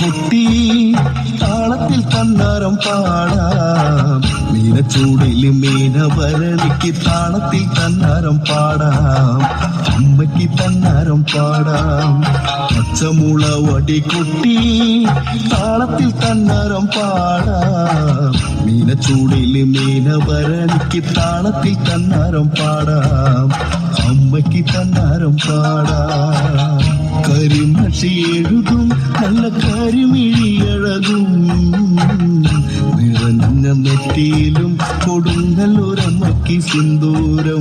വടി കൊട്ടി താളത്തിൽ തന്നാരം പാടാം മീനച്ചൂടിൽ മീനഭരണിക്ക് താളത്തിൽ തന്നാരം പാടാം അമ്മയ്ക്ക് തന്നാരം പാടാം പച്ചമുള വടി കൊട്ടി താളത്തിൽ തന്നാരം പാടാം മീനച്ചൂടിൽ മീനഭരണിക്ക് താളത്തിൽ തന്നാരം പാടാം അമ്മയ്ക്ക് തന്നാരം പാടാം കരിമഷി നല്ല കരിമിഴിയഴകും. നിറഞ്ഞ നെറ്റിയിലും കൊടുങ്ങല്ലൊരമ്മയ്ക്ക് സിന്ദൂരം.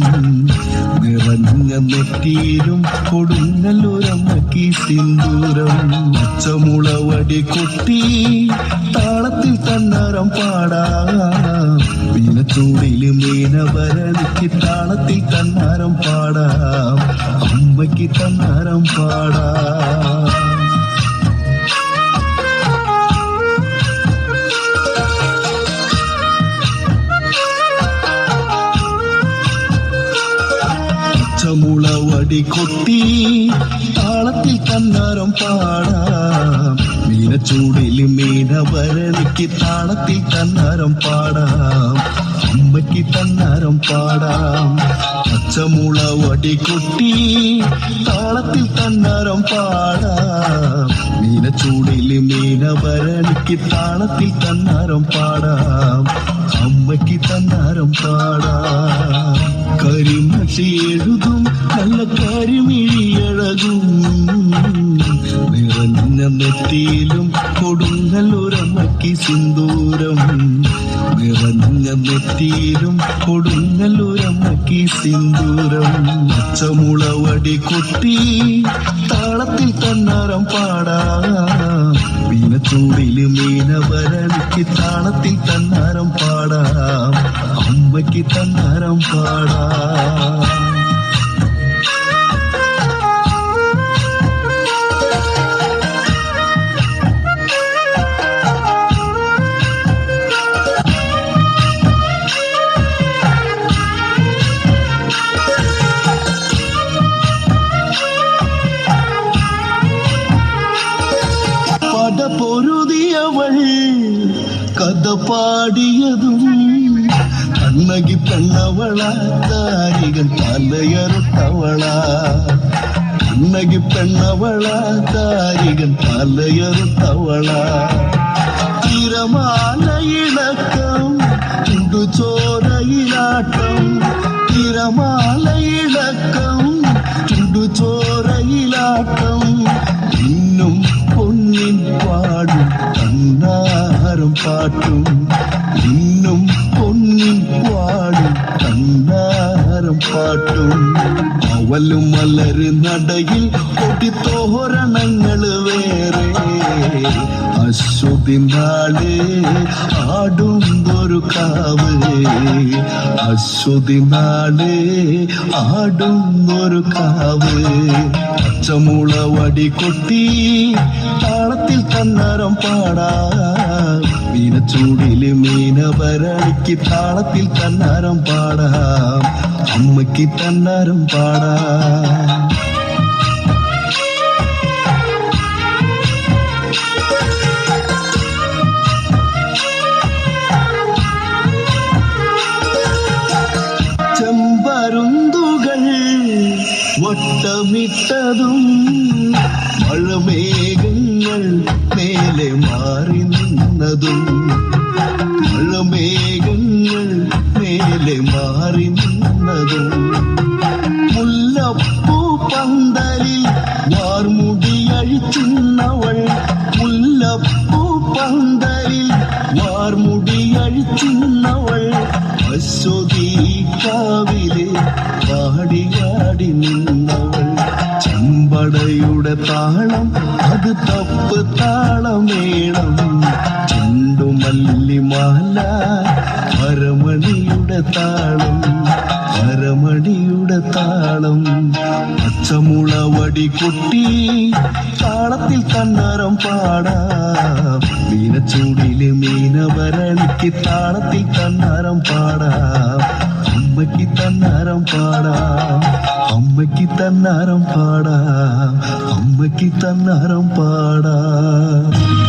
നിറഞ്ഞ നെറ്റിയിലും കൊടുങ്ങല്ലൊരമ്മയ്ക്ക് സിന്ദൂരം. പച്ചമുള വടി കൊട്ടി താളത്തിൽ തന്നാരം പാടാം. മീനച്ചൂടിൽ മീനവരലിക്ക് താളത്തിൽ തന്നാരം പാടാം. തന്നാരം പാടാ. പച്ചമുള വടി കൊട്ടി താളത്തിൽ തന്നാരം പാടാം. മീനച്ചൂടിൽ മീനഭരണിക്ക് താളത്തിൽ തന്നാരം പാടാം. അമ്മയ്ക്ക് തന്നാരം പാടാം. പച്ചമുള വടികൊട്ടി താളത്തിൽ തന്നാരം പാടാം. മീനച്ചൂടിൽ മീനഭരണിക്ക് താളത്തിൽ തന്നരം പാടാം. അമ്മയ്ക്ക് തന്നരം പാടാം. കരിമഷി എഴുതും നല്ല കരിമിഴിയഴകും നിറഞ്ഞ നെറ്റിയിലും കൊടുങ്ങല്ലൊരമ്മയ്ക്ക് സിന്ദൂരം. നിറഞ്ഞ നെറ്റിയിലും കൊടുങ്ങല്ലൊരമ്മയ്ക്ക് സിന്ദൂരം പച്ചമുള വടി കൊട്ടി താളത്തിൽ തന്നാരം പാടാം മീനച്ചൂടിൽ മീനഭരണിക്ക് താളത്തിൽ തന്നാരം പാടാം അമ്മയ്ക്ക് തന്നാരം പാടാം പട பாடியதும் கண்ணகி பெண்ணவளா தாரிகள் தலையறுத்தவளா கண்ணகி பெண்ணவளா தாரிகள் தலையறுத்தவளா தீரமான இலக்கம் துண்டு சோர இலாட்டம் தீரமான இலக்கம் துண்டு சோர இலாட்டம் இன்னும் பொன்னின் பாடும் கண்ணா പാടും പാട്ടും ഇന്നും പൊന്നി പാടും കണ്ണാരം പാട്ടും അവലും മലര് നടയിൽ കൊടി തോരണങ്ങൾ വേറെ. അശ്വതി നാളെ ആടുന്നൊരു കാവ്. അശ്വതി നാളെ ആടുന്നൊരു കാവ്. പച്ചമുള വടി കൊട്ടി താളത്തിൽ തന്നരം പാടാ. മീനച്ചൂടിൽ മീനഭരണിക്ക് താളത്തിൽ തന്നാരം പാടാം. അമ്മയ്ക്ക് തന്നാരം പാടാം. മഴമേഘങ്ങൾ മേലെ മാറി നിന്നതും മുല്ലപ്പൂ പന്തലിൽ വാർമുടി അഴിച്ചിന്നവൾ മുല്ലപ്പൂ പന്തലിൽ വാർമുടി അഴിച്ചിന്നവൾ കാവിലെ പാടിയാടി നിന്നവൾ ചെമ്പടയുടെ താളം അത് തപ്പ് താളമേളം. ചെണ്ടുമല്ലിമാല അരമണിയുടെ താളം അരമണിയുടെ താളം. പച്ചമുള വടി കൊട്ടി താളത്തിൽ തന്നാരം പാടാം. മീനച്ചൂടിൽ മീനവരണിക്ക് താളത്തിൽ തന്നരം പാടാം. അമ്മയ്ക്ക് തന്നരം പാടാം. അമ്മയ്ക്ക് തന്നരം പാടാം. അമ്മയ്ക്ക് തന്നരം പാടാം.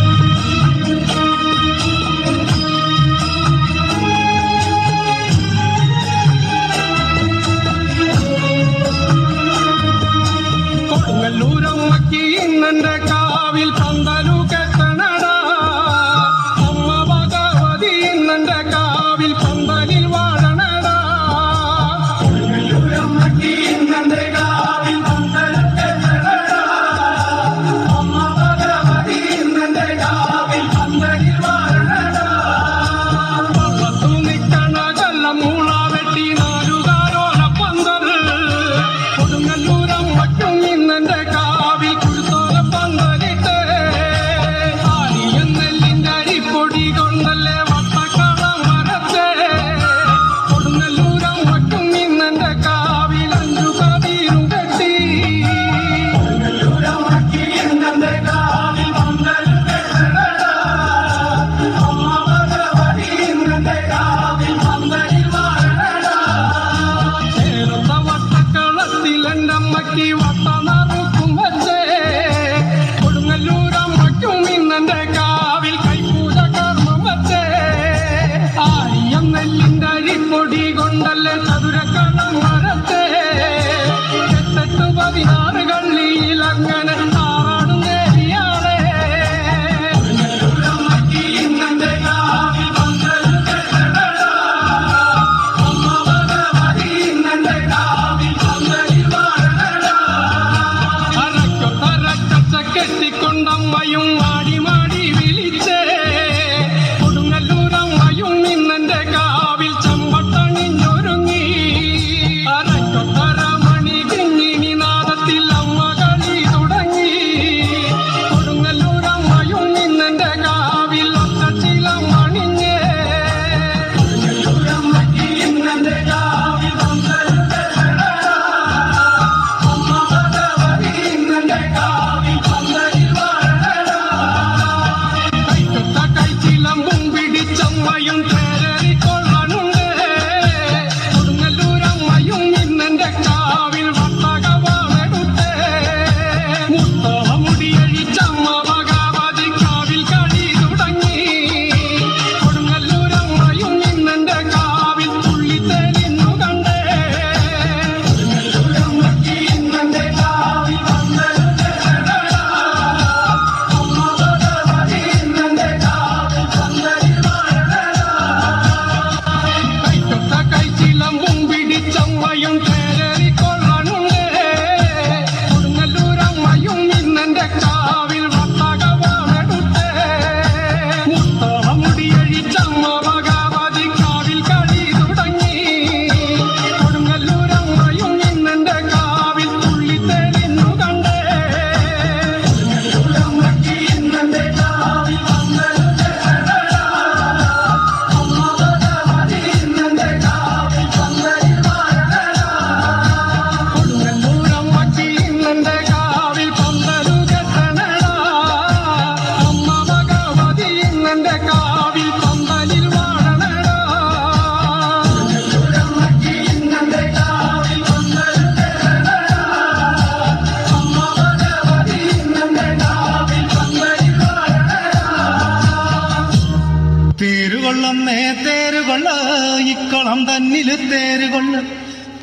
തന്നിൽ തേരുകൊള്ളു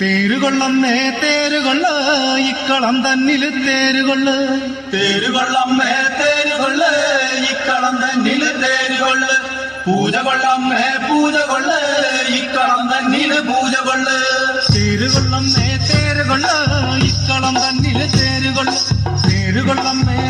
തേരുകൊള്ളമ്മേ തേരുകൊള്ള ഇക്കളം തന്നിൽ തേരുകൊള്ളു. തേരുകൊള്ളമ്മേ തേരുകൊള്ള ഇക്കളം തന്നിൽ തേരുകൊള്ള. പൂജ കൊള്ളമ്മേ പൂജ കൊള്ള ഇക്കളം തന്നിൽ പൂജ കൊള്ളു തേരുകൊള്ളമ്മേ തേരുകൊള്ള ഇക്കളം തന്നിൽ തേരുകൊള്ളു. തേരുകൊള്ളമ്മേ